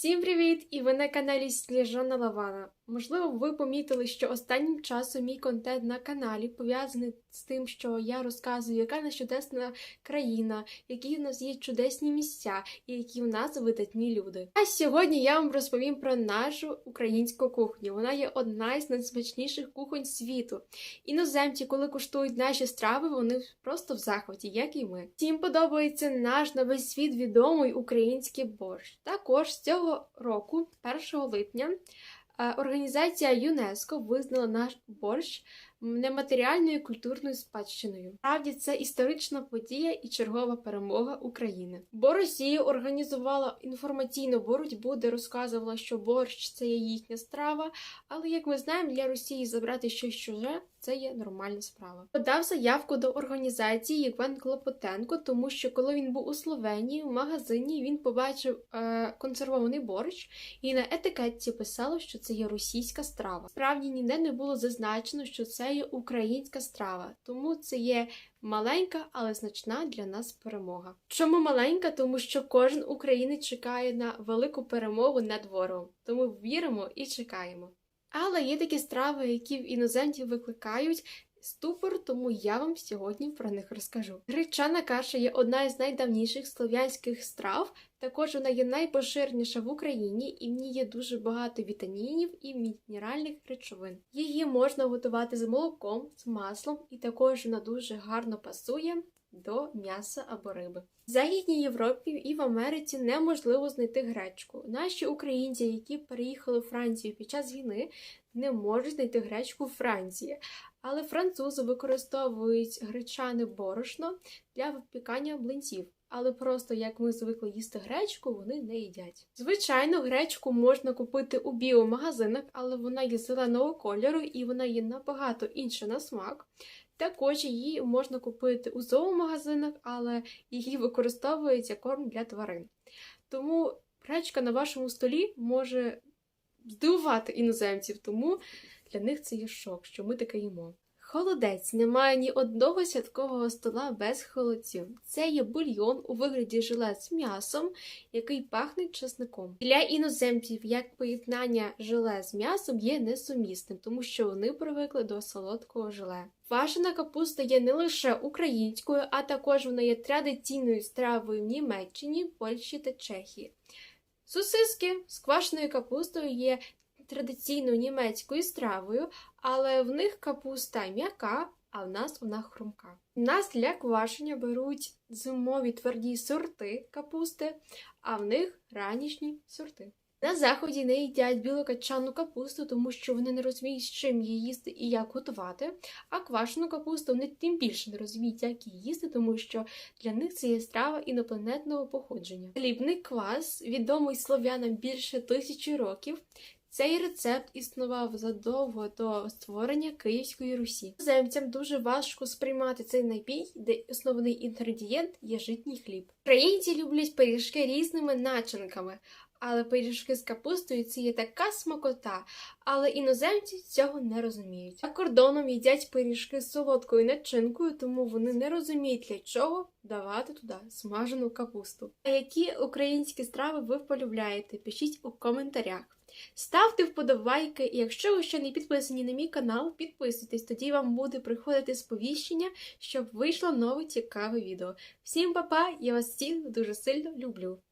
Всім привіт! І ви на каналі Сніжана Лавана. Можливо, ви помітили, що останнім часом мій контент на каналі пов'язаний з тим, що я розказую, яка наша чудесна країна, які в нас є чудесні місця і які у нас видатні люди. А сьогодні я вам розповім про нашу українську кухню. Вона є одна із найсмачніших кухонь світу. Іноземці, коли куштують наші страви, вони просто в захваті, як і ми. Всім подобається наш на весь світ відомий український борщ. Також з цього року, 1 липня, організація ЮНЕСКО визнала наш борщ нематеріальною культурною спадщиною. Справді це історична подія і чергова перемога України. Бо Росія організувала інформаційну боротьбу, де розказувала, що борщ це є їхня страва. Але як ми знаємо, для Росії забрати щось чуже це є нормальна справа. Подав заявку до організації Євген Клопотенко, тому що коли він був у Словенії в магазині, він побачив е, консервований борщ, і на етикетці писало, що це є російська страва. Справді ніде не було зазначено, що це є українська страва, тому це є маленька, але значна для нас перемога. Чому маленька? Тому що кожен українець чекає на велику перемогу над ворогом. Тому віримо і чекаємо. Але є такі страви, які в іноземців викликають ступор, тому я вам сьогодні про них розкажу. Гречана каша є одна із найдавніших слов'янських страв. Також вона є найпоширеніша в Україні і в ній є дуже багато вітамінів і мінеральних речовин. Її можна готувати з молоком, з маслом, і також вона дуже гарно пасує до м'яса або риби. В Західній Європі і в Америці неможливо знайти гречку. Наші українці, які переїхали в Францію під час війни, не можуть знайти гречку в Франції. Але французи використовують гречане борошно для випікання блинців. Але просто як ми звикли їсти гречку, вони не їдять. Звичайно, гречку можна купити у біомагазинах, але вона є зеленого кольору і вона є набагато інша на смак. Також її можна купити у зоомагазинах, але її використовують як корм для тварин. Тому гречка на вашому столі може здивувати іноземців, тому для них це є шок, що ми таке їмо. Холодець немає ні одного святкового стола без холодців. Це є бульйон у вигляді желе з м'ясом, який пахне чесником. Для іноземців як поєднання желе з м'ясом є несумісним, тому що вони привикли до солодкого желе. Квашена капуста є не лише українською, а також вона є традиційною стравою в Німеччині, Польщі та Чехії. Сосиски з квашеною капустою є традиційною німецькою стравою, але в них капуста м'яка, а в нас вона хрумка. У нас для квашення беруть зимові тверді сорти капусти, а в них ранішні сорти. На заході не їдять білокачану капусту, тому що вони не розуміють, з чим її їсти і як готувати. А квашену капусту вони тим більше не розуміють, як її їсти, тому що для них це є страва інопланетного походження. Хлібний квас відомий слов'янам більше тисячі років. Цей рецепт існував задовго до створення Київської Русі. Земцям дуже важко сприймати цей напій, де основний інгредієнт є житній хліб. Українці люблять пиріжки різними начинками, але пиріжки з капустою це є така смакота, але іноземці цього не розуміють. За кордоном їдять пиріжки з солодкою начинкою, тому вони не розуміють, для чого давати туди смажену капусту. А які українські страви ви полюбляєте? Пишіть у коментарях. Ставте вподобайки, і якщо ви ще не підписані на мій канал, підписуйтесь, тоді вам буде приходити сповіщення, щоб вийшло нове цікаве відео. Всім па-па, я вас всіх дуже сильно люблю!